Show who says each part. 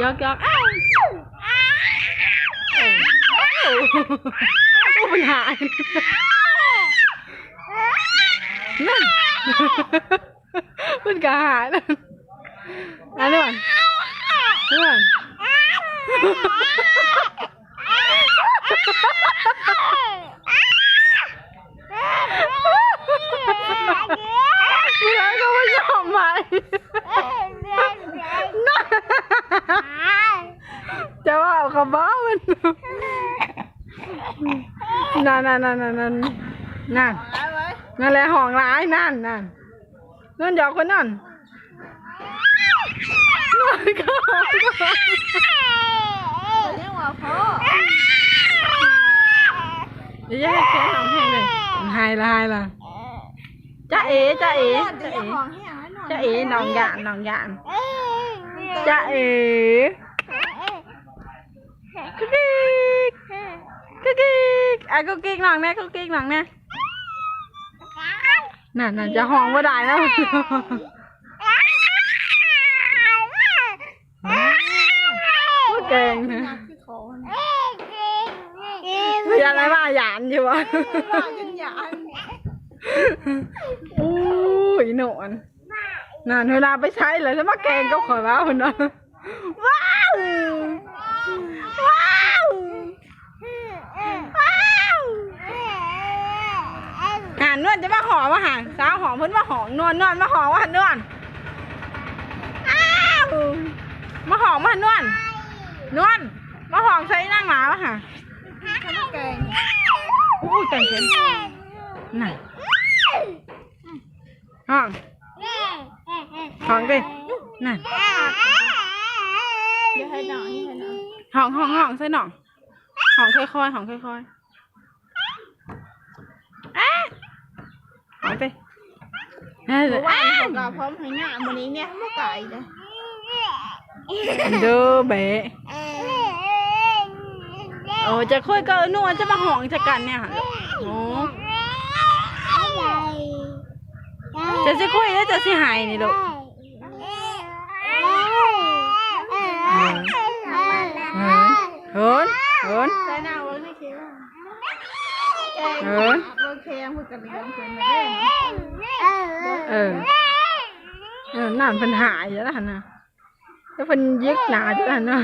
Speaker 1: ยอกยอกอ้าวเอ้ยโอ้ปัญหานั่นมันกะหายนั่นอันนี้ก่อนนี่ก่อน ไม่ยอมไหมจะว่าเอาคำบ้ามันนั่นนั่นนั่นนั่นนั่นนั่นนั่นแหละห้องร้ายนั่นนั่นนั่นหยอกคนนั่นนั่นก็ห้องแค่สองแห่งเลยหายละหายละ จ้าเอ๋จ้าเอ๋จ้าเอ๋จ้าเอ๋น้องหยานน้องหยานจ้าเอ๋กุ๊กกิ๊กกุ๊กกิ๊กอะกุ๊กกิ๊กน้องแน่กุ๊กกิ๊กน้องแน่นั่นนั่นจะห้องว่าได้นะพูดเก่งนะไม่ยันอะไรมาหยานอยู่วะ อู้ยหนอนนั่นเวลาไปใช้เลยจะมาแกงก็ขอยว้าวคนนั้นว้าวว้าวว้าวหานนวลจะมาหอมมาหาสาวหอมเพิ่นมาหอมนวลนวลมาหอมว่าหันนวลอ้าวมาหอมมาหันนวลนวลมาหอมใส่นั่งหมามาหาอู้ยแต่งเข็มน่ะห้ องห้องดินั่นห้องห้องห้องใส่หน่องห้องค่อยๆห้องค่อยๆอะห้องดินั่นเลยอะ
Speaker 2: เราพร้อมให้หน้าวันนี้เนี่ยไม่ไก่เลย
Speaker 1: เด้อเบะโอ้จะคุยกับนวลจะมาห้องจะกันเนี่ยค่ะโอ้ จะจะคุยแล้วจะสิหายนี่ลูกเฮินเฮิน
Speaker 2: ใส่หน้าวันนี้คิดว่า
Speaker 1: เฮิน
Speaker 2: โอเคพูดกันเรื่องเพื่อนมาเล่น
Speaker 1: เออเออนั่นเพิ่นหายแล้วนะแล้วเพิ่นยึกหนาจ้ะนะ